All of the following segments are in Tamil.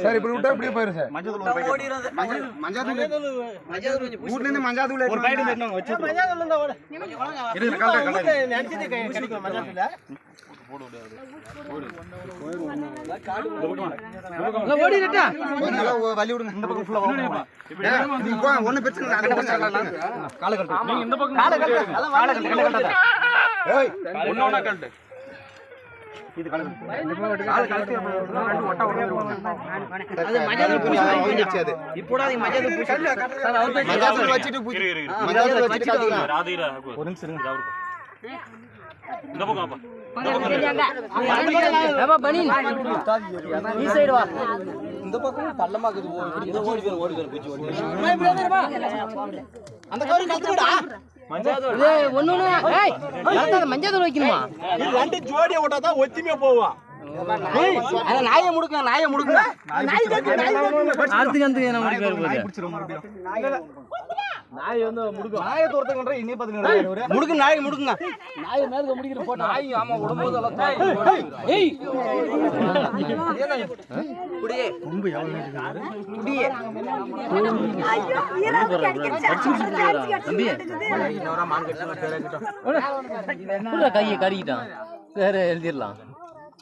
சார் இப்படி விட்டா இப்படியே போயிரும் சார். வீட்ல இருந்து மஞ்சள் தூள் ஒரு வச்சு பிரச்சனை ஒண்ணு மஞ்சள் மஞ்சள் மஞ்சள் மஞ்சள் தூள் ஒரு நிமிஷம் இருங்க அவருக்கு இந்த பக்கம் அப்பா இந்த பக்கம் பள்ளமா இருக்குது ஓடி ஓடி ஓடி அந்த கவரி கத்துடா மஞ்சள் தூள் வைக்கணுமா? ரெண்டு ஜோடியை விட்டா தான் ஒத்திமே போவா. அத நாயை முடுங்க நாயை முடுங்க அடுத்துக்கு அந்த நம்ம நாய் வந்து முடுக்கு நாயை தோர்த்துக்கன்ற இன்னி பாத்துக்கங்க முடுங்க நாயை முடுங்க நாயை மேல முடிக்கிற போட்டா. நாய் ஆமா உடம்போது எல்லாம் ஏய் குடியே. குடியே. கையை கறிக்கிட்டான் வேற எழுதிடலாம் ஏய் கம்னறா எங்கடா மஞ்சள் தூள்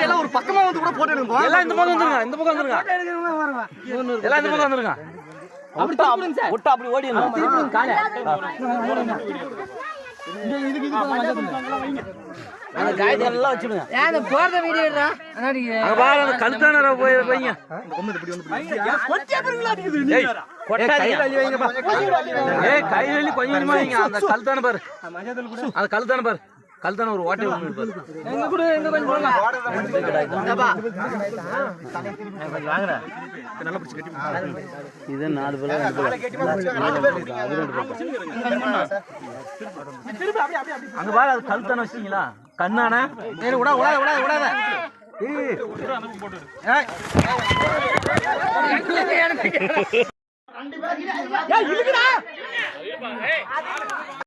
எல்லாம் ஒரு பக்கமா வந்து கூட போட்டு எடுங்க எல்லாம் இந்த பக்கம் வந்துருங்க இந்த பக்கம் வந்துருங்க எல்லாம் இந்த பக்கம் வந்துருங்க விட்டா அப்படி ஓடி அந்த காயத்தை எல்லாம் வச்சுடுங்க. அங்க பாரு அந்த கழுத்தான போய் வைங்க ஏய், கொட்டாதீங்க. ஏய் கை வலி கொஞ்சம் கொஞ்சமா வைங்க. அந்த கழுத்தான பாரு. அந்த கழுத்தான பாரு. கழுத்தான ஒரு ஓட்டை பாரு. இது நாலு பேர் அங்க பாரு அது கழுத்தான வச்சிட்டீங்களா? கண்ணான விடா விடா விடாத விடாத